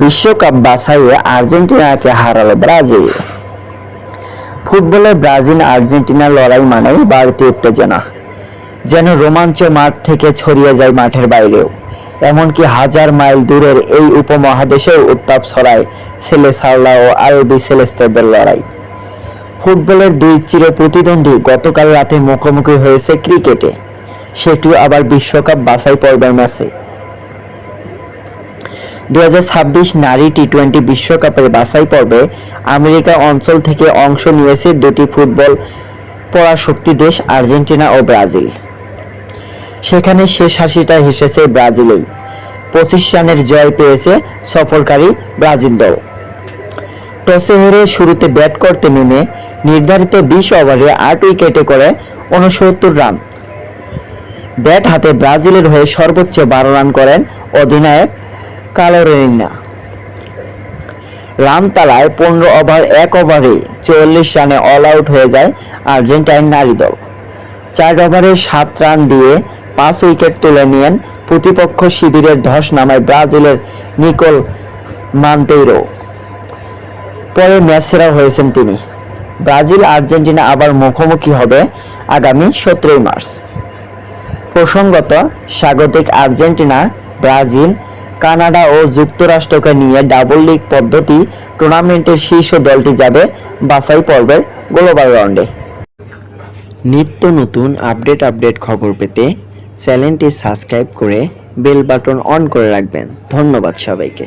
বিশ্বকাপ বাছাইয়ে আর্জেন্টিনাকে হারালো ব্রাজিল। ফুটবলে ব্রাজিল আর্জেন্টিনার লড়াই মানেই বাড়তি উত্তেজনা, যেন রোমাঞ্চ মাঠ থেকে ছড়িয়ে যায় মাঠের বাইরেও। এমনকি হাজার মাইল দূরের এই উপমহাদেশেও উত্তাপ ছড়ায় ছেলে সাওলা ও আরবি সেলেস্তেদের লড়াই। ফুটবলের দুই চির প্রতিদ্বন্দ্বী গতকাল রাতে মুখোমুখি হয়েছে ক্রিকেটে, সেটিও আবার বিশ্বকাপ বাছাই পর্বের ম্যাচে। দু হাজার ছাব্বিশ নারী টি টোয়েন্টি বিশ্বকাপের বাছাই পর্বে আমেরিকা অঞ্চল থেকে অংশ নিয়েছে দুটি ফুটবল পরাশক্তি দেশ, আর্জেন্টিনা ও ব্রাজিল। সেখানে শেষ হাসিটা হেসেছে ব্রাজিলেই। পঁচিশ রানের জয় পেয়েছে সফরকারী ব্রাজিল দল। টসে হেরে শুরুতে ব্যাট করতে নেমে নির্ধারিত বিশ ওভারে আট উইকেটে করে উনসত্তর রান। ব্যাট হাতে ব্রাজিলের হয়ে সর্বোচ্চ বারো রান করেন অধিনায়ক কালোরেনিনা রান তালায় পনেরো ওভার, এক ওভারে চল্লিশ রানে অল আউট হয়ে যায় আর্জেন্টাইন নারী দল। চার ওভারে সাত রান দিয়ে পাঁচ উইকেট তুলে নিয়েন প্রতিপক্ষ শিবিরের ধস নামায় ব্রাজিলের নিকোল মান্তেইরো। পরে ম্যাচ সেরা হয়েছেন তিনি। ব্রাজিল আর্জেন্টিনা আবার মুখোমুখি হবে আগামী সতেরোই মার্চ। প্রসঙ্গত, স্বাগতিক আর্জেন্টিনা, ব্রাজিল কানাডা ও যুক্তরাষ্ট্রকে নিয়ে ডাবল লিগ পদ্ধতি টুর্নামেন্টের শীর্ষ দলটি যাবে বাছাই পর্বের গ্লোবাল রাউন্ডে। নিত্য নতুন আপডেট আপডেট খবর পেতে চ্যানেলটি সাবস্ক্রাইব করে বেল বাটন অন করে রাখবেন। ধন্যবাদ সবাইকে।